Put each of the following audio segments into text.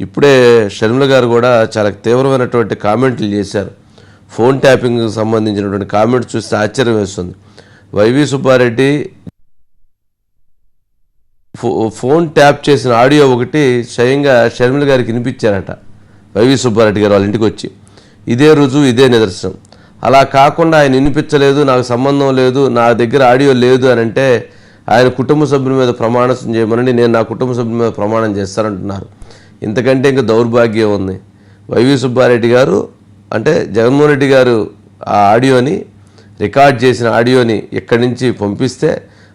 ఇప్పుడే షర్మిల గారు కూడా చాలా తీవ్రమైనటువంటి కామెంట్లు చేశారు. ఫోన్ ట్యాపింగ్కి సంబంధించినటువంటి కామెంట్స్ చూస్తే ఆశ్చర్యం వేస్తుంది. వైవి సుబ్బారెడ్డి ఫో- ఫోన్ ట్యాప్ చేసిన ఆడియో ఒకటి స్వయంగా షర్మిల గారికి వినిపించారట. వైవి సుబ్బారెడ్డి గారు వాళ్ళ ఇంటికి వచ్చి ఇదే రుజువు ఇదే నిదర్శనం. అలా కాకుండా ఆయన వినిపించలేదు నాకు సంబంధం లేదు నా దగ్గర ఆడియో లేదు అని అంటే ఆయన కుటుంబ సభ్యుల మీద ప్రమాణం చేయమనండి నేను నా కుటుంబ సభ్యుల మీద ప్రమాణం చేస్తానంటున్నారు. ఇంతకంటే ఇంకా దౌర్భాగ్యం ఉంది. వైవి సుబ్బారెడ్డి గారు అంటే జగన్మోహన్ రెడ్డి గారు ఆ ఆడియోని రికార్డ్ చేసిన ఆడియోని ఇక్కడి నుంచి పంపిస్తే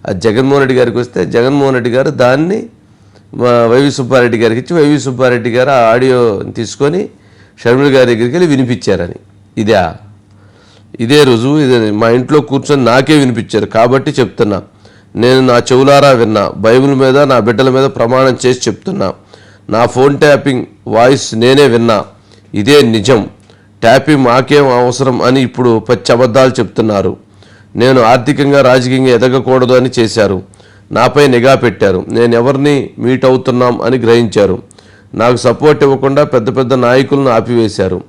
అది జగన్మోహన్ రెడ్డి గారికి వస్తే జగన్మోహన్ రెడ్డి గారు దాన్ని వైవి సుబ్బారెడ్డి గారికి ఇచ్చి వైవి సుబ్బారెడ్డి గారు ఆ ఆడియో తీసుకొని షర్మిల గారి దగ్గరికి వెళ్ళి వినిపించారని. ఇదా? ఇదే రుజువు ఇదే మా ఇంట్లో కూర్చొని నాకే వినిపించారు కాబట్టి చెప్తున్నా. నేను నా చెవులారా విన్నా బైబిల్ మీద నా బిడ్డల మీద ప్రమాణం చేసి చెప్తున్నా. నా ఫోన్ ట్యాపింగ్ వాయిస్ నేనే విన్నా. ఇదే నిజం. ట్యాపింగ్ మాకేం అవసరం అని ఇప్పుడు పచ్చి అబద్ధాలు చెప్తున్నారు. నేను ఆర్థికంగా రాజకీయంగా ఎదగకూడదు అని చేశారు. నాపై నిఘా పెట్టారు. నేను ఎవరిని మీట్ అవుతున్నాం అని గ్రహించారు. నాకు సపోర్ట్ ఇవ్వకుండా పెద్ద పెద్ద నాయకులను ఆపివేశారు.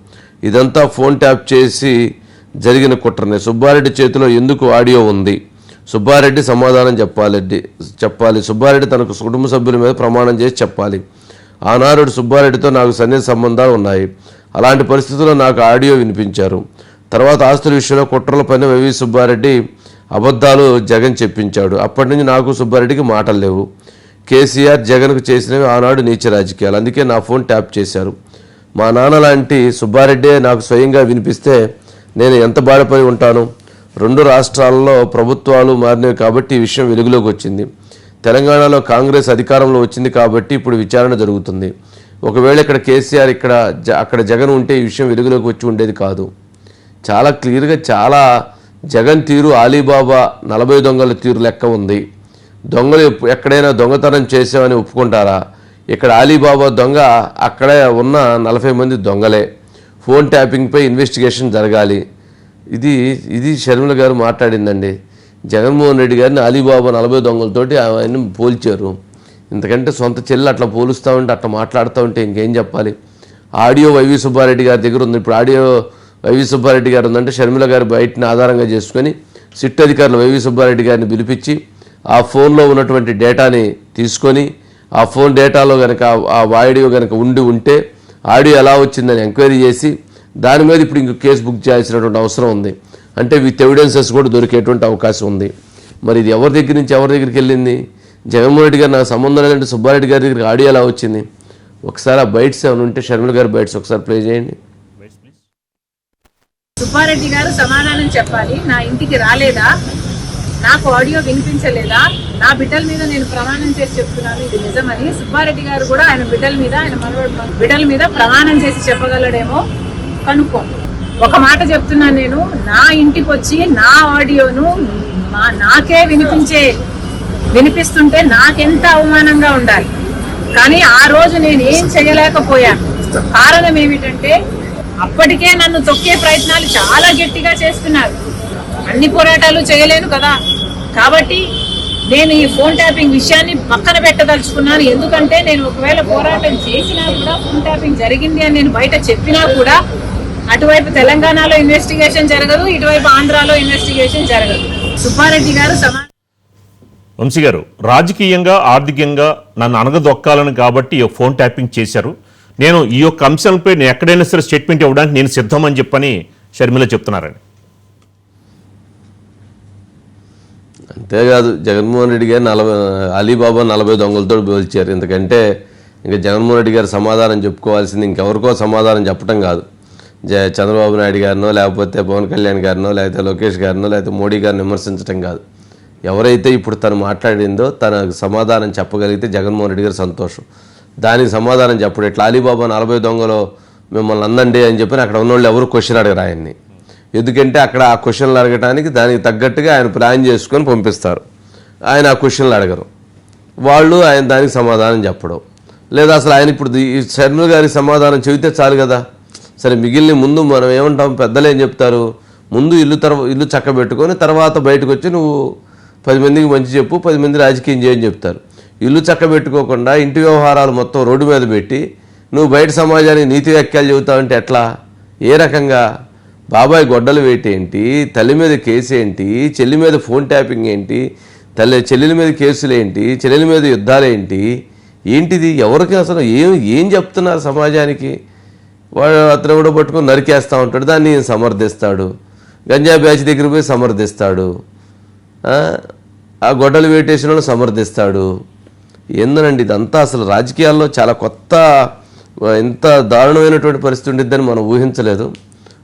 ఇదంతా ఫోన్ ట్యాప్ చేసి జరిగిన కుట్రనే. సుబ్బారెడ్డి చేతిలో ఎందుకు ఆడియో ఉంది? సుబ్బారెడ్డి సమాధానం చెప్పాలి. చెప్పాలి. సుబ్బారెడ్డి తనకు కుటుంబ సభ్యుల మీద ప్రమాణం చేసి చెప్పాలి. ఆనాడు సుబ్బారెడ్డితో నాకు సన్నిహిత సంబంధాలు ఉన్నాయి. అలాంటి పరిస్థితుల్లో నాకు ఆడియో వినిపించారు. తర్వాత ఆస్తుల విషయంలో కుట్రల పైన వైవి సుబ్బారెడ్డి అబద్ధాలు జగన్ చెప్పించాడు. అప్పటి నుంచి నాకు సుబ్బారెడ్డికి మాటలు లేవు. కేసీఆర్ జగన్కు చేసినవి ఆనాడు నీచ రాజకీయాలు. అందుకే నా ఫోన్ ట్యాప్ చేశారు. మా నాన్న లాంటి సుబ్బారెడ్డే నాకు స్వయంగా వినిపిస్తే నేను ఎంత బాధపడి ఉంటాను? రెండు రాష్ట్రాల్లో ప్రభుత్వాలు మారినవి కాబట్టి ఈ విషయం వెలుగులోకి వచ్చింది. తెలంగాణలో కాంగ్రెస్ అధికారంలో వచ్చింది కాబట్టి ఇప్పుడు విచారణ జరుగుతుంది. ఒకవేళ ఇక్కడ కేసీఆర్ ఇక్కడ జ- అక్కడ జగన్ ఉంటే ఈ విషయం వెలుగులోకి వచ్చి ఉండేది కాదు. చాలా క్లియర్గా చాలా జగన్ తీరు అలీబాబా నలభై దొంగల తీరు లెక్క ఉంది. దొంగలు ఎక్కడైనా దొంగతనం చేసామని ఒప్పుకుంటారా? ఇక్కడ అలీబాబా దొంగ అక్కడే ఉన్న నలభై మంది దొంగలే. ఫోన్ ట్యాపింగ్పై ఇన్వెస్టిగేషన్ జరగాలి. ఇది ఇది షర్మిల గారు మాట్లాడిందండి. జగన్మోహన్ రెడ్డి గారిని అలీబాబా నలభై దొంగలతోటి ఆయన పోల్చారు. ఎందుకంటే సొంత చెల్లి అట్లా పోలుస్తూ ఉంటే అట్లా మాట్లాడుతూ ఉంటే ఇంకేం చెప్పాలి? ఆడియో వైవి సుబ్బారెడ్డి గారి దగ్గర ఉంది. ఇప్పుడు ఆడియో వైవి సుబ్బారెడ్డి గారు ఉందంటే షర్మిల గారు బయటని ఆధారంగా చేసుకొని సిట్ అధికారులు వైవి సుబ్బారెడ్డి గారిని పిలిపించి ఆ ఫోన్లో ఉన్నటువంటి డేటాని తీసుకొని ఆ ఫోన్ డేటాలో కనుక ఆ ఆడియో కనుక ఉండి ఉంటే ఆడియో ఎలా వచ్చిందని ఎంక్వైరీ చేసి దాని మీద ఇప్పుడు ఇంక కేసు బుక్ చేయాల్సినటువంటి అవసరం ఉంది. అంటే విత్ ఎవిడెన్సెస్ కూడా దొరికేటువంటి అవకాశం ఉంది. మరి ఇది ఎవరి దగ్గర నుంచి ఎవరి దగ్గరికి వెళ్ళింది? జగన్మోహన్ రెడ్డి గారు నాకు సంబంధం లేదంటే సుబ్బారెడ్డి గారి దగ్గరికి ఆడియో ఎలా వచ్చింది? ఒకసారి ఆ బైట్స్ ఏమైనా ఉంటే షర్మిల గారు బైట్స్ ఒకసారి ప్లే చేయండి. సుబ్బారెడ్డి గారు సమాధానం చెప్పాలి. నా ఇంటికి రాలేదా? నాకు ఆడియో వినిపించలేదా? నా బిడ్డల మీద నేను ప్రమాణం చేసి చెప్తున్నాను. ఇది నిజమని సుబ్బారెడ్డి గారు కూడా ఆయన బిడ్డల మీద ఆయన మనవడు బిడ్డల మీద ప్రమాణం చేసి చెప్పగలడేమో కనుక్కోండి. ఒక మాట చెప్తున్నాను నేను. నా ఇంటికి వచ్చి నా ఆడియోను మా నాకే వినిపించే వినిపిస్తుంటే నాకెంత అవమానంగా ఉండాలి. కానీ ఆ రోజు నేను ఏం చేయలేకపోయాను. కారణం ఏమిటంటే అప్పటికే నన్ను తొక్కే ప్రయత్నాలు చాలా గట్టిగా చేస్తున్నారు. అన్ని పోరాటాలు చేయలేను కదా. కాబట్టి నేను ఈ ఫోన్ ట్యాపింగ్ విషయాన్ని పక్కన పెట్టదలుచుకున్నాను. ఎందుకంటే నేను ఒకవేళ పోరాటం చేసినా కూడా ఫోన్ ట్యాపింగ్ జరిగింది అని నేను బయట చెప్పినా కూడా అటువైపు తెలంగాణలో ఇన్వెస్టిగేషన్ జరగదు ఇటువైపు ఆంధ్రాలో ఇన్వెస్టిగేషన్ జరగదు. సుబ్బారెడ్డి గారు వంశీ గారు రాజకీయంగా ఆర్థికంగా నన్ను అనగదొక్కాలని కాబట్టి ఈ ఫోన్ ట్యాపింగ్ చేశారు. నేను ఈ యొక్క అంశాలపై నేను ఎక్కడైనా సరే స్టేట్మెంట్ ఇవ్వడానికి నేను సిద్ధమని చెప్పని షర్మిల చెప్తున్నారని. అంతేకాదు జగన్మోహన్ రెడ్డి గారు నలభై అలీబాబా నలభై దొంగలతో పోల్చారు. ఎందుకంటే ఇంకా జగన్మోహన్ రెడ్డి గారు సమాధానం చెప్పుకోవాల్సింది ఇంకెవరికో సమాధానం చెప్పడం కాదు. చంద్రబాబు నాయుడు గారినో లేకపోతే పవన్ కళ్యాణ్ గారినో లేకపోతే లోకేష్ గారినో లేకపోతే మోడీ గారిని విమర్శించడం కాదు. ఎవరైతే ఇప్పుడు తను మాట్లాడిందో తన సమాధానం చెప్పగలిగితే జగన్మోహన్ రెడ్డి గారు సంతోషం. దానికి సమాధానం చెప్పడు. ఇట్లా అలీబాబా నలభై దొంగలో మిమ్మల్ని అందండి అని చెప్పి అక్కడ ఉన్న వాళ్ళు ఎవరు క్వశ్చన్ అడగరు ఆయన్ని. ఎందుకంటే అక్కడ ఆ క్వశ్చన్లు అడగటానికి దానికి తగ్గట్టుగా ఆయన ప్లాన్ చేసుకొని పంపిస్తారు. ఆయన ఆ క్వశ్చన్లు అడగరు. వాళ్ళు ఆయన దానికి సమాధానం చెప్పడం. లేదా అసలు ఆయన ఇప్పుడు ఈ శర్మిల గారికి సమాధానం చెబితే చాలు కదా? సరే మిగిలిన ముందు మనం ఏమంటాం? పెద్దలు ఏం చెప్తారు? ముందు ఇల్లు తర్వా ఇల్లు చక్కబెట్టుకొని తర్వాత బయటకు వచ్చి నువ్వు పది మందికి మంచి చెప్పు పది మంది రాజకీయం చేయని చెప్తారు. ఇల్లు చక్కబెట్టుకోకుండా ఇంటి వ్యవహారాలు మొత్తం రోడ్డు మీద పెట్టి నువ్వు బయట సమాజానికి నీతి వ్యాఖ్యలు చెబుతావంటే ఎట్లా? ఏ రకంగా? బాబాయ్ గొడ్డలు వేటి ఏంటి తల్లి మీద కేసు ఏంటి చెల్లి మీద ఫోన్ ట్యాపింగ్ ఏంటి? తల్లి చెల్లెల మీద కేసులు ఏంటి చెల్లెల మీద యుద్ధాలు ఏంటి ఏంటిది? ఎవరికి అసలు ఏం ఏం చెప్తున్నారు సమాజానికి? వాడు అతను కూడా పట్టుకొని నరికేస్తూ ఉంటాడు. దాన్ని సమర్థిస్తాడు. గంజా బ్యాచ్ దగ్గర పోయి సమర్థిస్తాడు. ఆ, గొడ్డలు వేటేసిన వాళ్ళు సమర్థిస్తాడు. ఏందనండి ఇదంతా అసలు రాజకీయాల్లో చాలా కొత్త ఎంత దారుణమైనటువంటి పరిస్థితి ఉండిద్దని మనం ఊహించలేదు.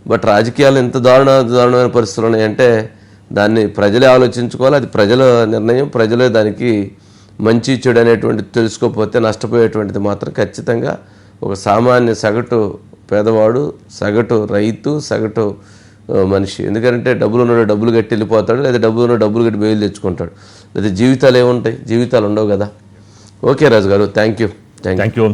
బట్ రాజకీయాలు ఎంత దారుణ దారుణమైన పరిస్థితులు ఉన్నాయంటే దాన్ని ప్రజలే ఆలోచించుకోవాలి. అది ప్రజల నిర్ణయం. ప్రజలే దానికి మంచి చెడు అనేటువంటి తెలుసుకోకపోతే నష్టపోయేటువంటిది మాత్రం ఖచ్చితంగా ఒక సామాన్య సగటు పేదవాడు సగటు రైతు సగటు మనిషి. ఎందుకంటే డబ్బులు ఉన్నాడు డబ్బులు కట్టి వెళ్ళిపోతాడు లేదా డబ్బులు ఉన్న డబ్బులు కట్టి బయలు తెచ్చుకుంటాడు. లేదా జీవితాలు ఏముంటాయి? జీవితాలు ఉండవు కదా. ఓకే రాజు గారు థ్యాంక్ యూ. Thank you.